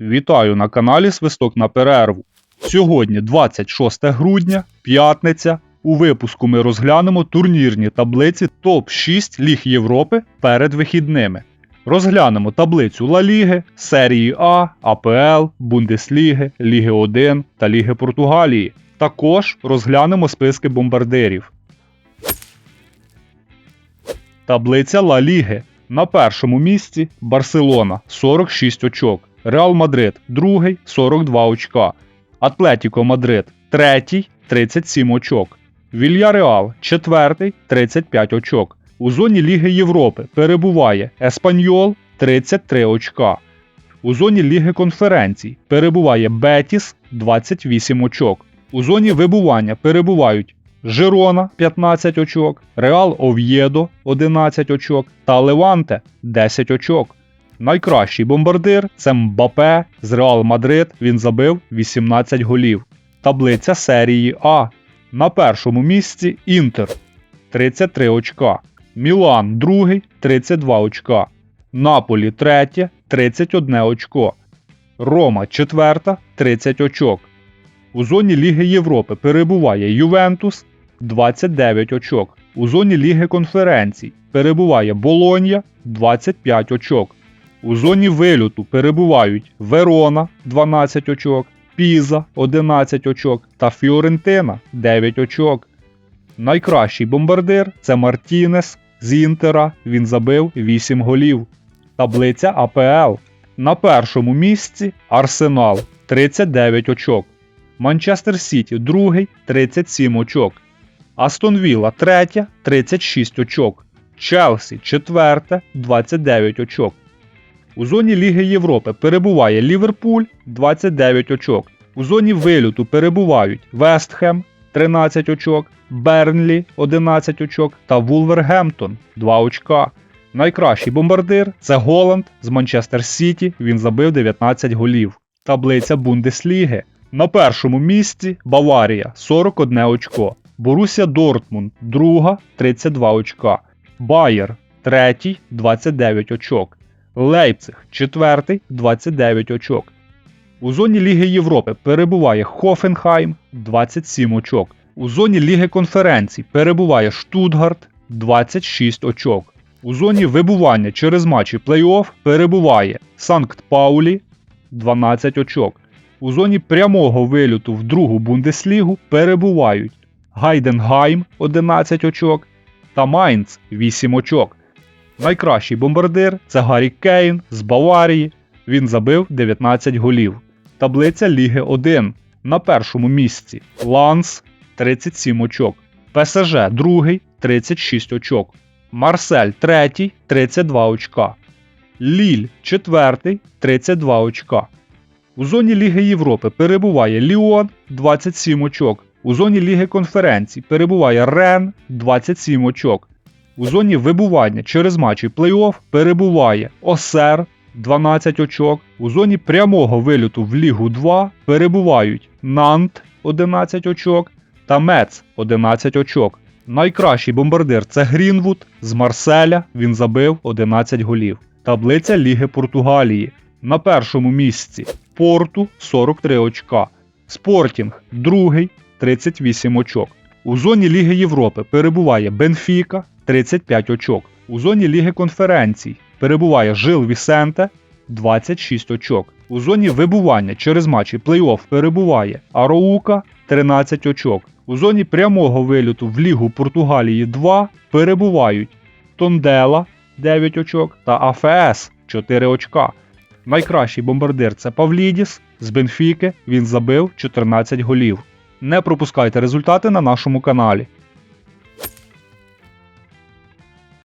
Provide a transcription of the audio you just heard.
Вітаю на каналі Свисток на перерву. Сьогодні 26 грудня, п'ятниця. У випуску ми розглянемо турнірні таблиці топ-6 ліг Європи перед вихідними. Розглянемо таблицю Ла Ліги, серії А, АПЛ, Бундесліги, Ліги 1 та Ліги Португалії. Також розглянемо списки бомбардирів. Таблиця Ла Ліги. На першому місці Барселона 46 очок. Реал Мадрид другий 42 очка. Атлетіко Мадрид третій 37 очок. Вільяреал четвертий 35 очок. У зоні Ліги Європи перебуває Еспаньол 33 очка. У зоні Ліги конференцій перебуває Бетіс 28 очок. У зоні вибування перебувають Жирона 15 очок, Реал Ов'єдо 11 очок та Леванте 10 очок. Найкращий бомбардир це Мбапе з Реал Мадрид. Він забив 18 голів. Таблиця серії А. На першому місці Інтер 33 очка. Мілан другий 32 очка. Наполі третє 31 очко. Рома четверта 30 очок. У зоні Ліги Європи перебуває Ювентус 29 очок. У зоні Ліги конференцій перебуває Болонья 25 очок. У зоні вильоту перебувають Верона 12 очок, Піза 11 очок та Фіорентина 9 очок. Найкращий бомбардир це Мартінес з Інтера. Він забив 8 голів. Таблиця АПЛ. На першому місці Арсенал 39 очок. Манчестер Сіті другий 37 очок. Астон Вілла третя 36 очок. Челсі четверте 29 очок. У зоні Ліги Європи перебуває Ліверпуль 29 очок. У зоні вильоту перебувають Вестхем 13 очок, Бернлі 11 очок та Вулвергемптон 2 очка. Найкращий бомбардир це Голланд з Манчестер Сіті. Він забив 19 голів. Таблиця Бундесліги. На першому місці Баварія 41 очко. Борусія Дортмунд друга 32 очка. Байер третій 29 очок. Лейпциг четвертий 29 очок. У зоні Ліги Європи перебуває Хофенхайм 27 очок. У зоні Ліги конференцій перебуває Штутгарт 26 очок. У зоні вибування через матчі плей-офф перебуває Санкт Паулі 12 очок. У зоні прямого вильоту в другу Бундеслігу перебувають Гайденгайм 11 очок та Майнц 8 очок. Найкращий бомбардир це Гаррі Кейн з Баварії. Він забив 19 голів. Таблиця Ліги 1. На першому місці Ланс 37 очок. ПСЖ другий 36 очок. Марсель третій 32 очка. Ліль четвертий 32 очка. У зоні Ліги Європи перебуває Ліон 27 очок. У зоні Ліги конференцій перебуває Рен 27 очок. У зоні вибування через матчі плей-офф перебуває Осер 12 очок. У зоні прямого вильоту в Лігу 2 перебувають Нант 11 очок та Мец 11 очок. Найкращий бомбардир це Грінвуд з Марселя. Він забив 11 голів. Таблиця Ліги Португалії. На першому місці Порту 43 очка. Спортінг другий 38 очок. У зоні Ліги Європи перебуває Бенфіка 35 очок. У зоні Ліги конференцій перебуває Жил Вісенте 26 очок. У зоні вибування через матчі плей-офф перебуває Ароука 13 очок. У зоні прямого вильоту в Лігу Португалії 2 перебувають Тондела 9 очок та АФС 4 очка. Найкращий бомбардир це Павлідіс з Бенфіки. Він забив 14 голів. Не пропускайте результати на нашому каналі.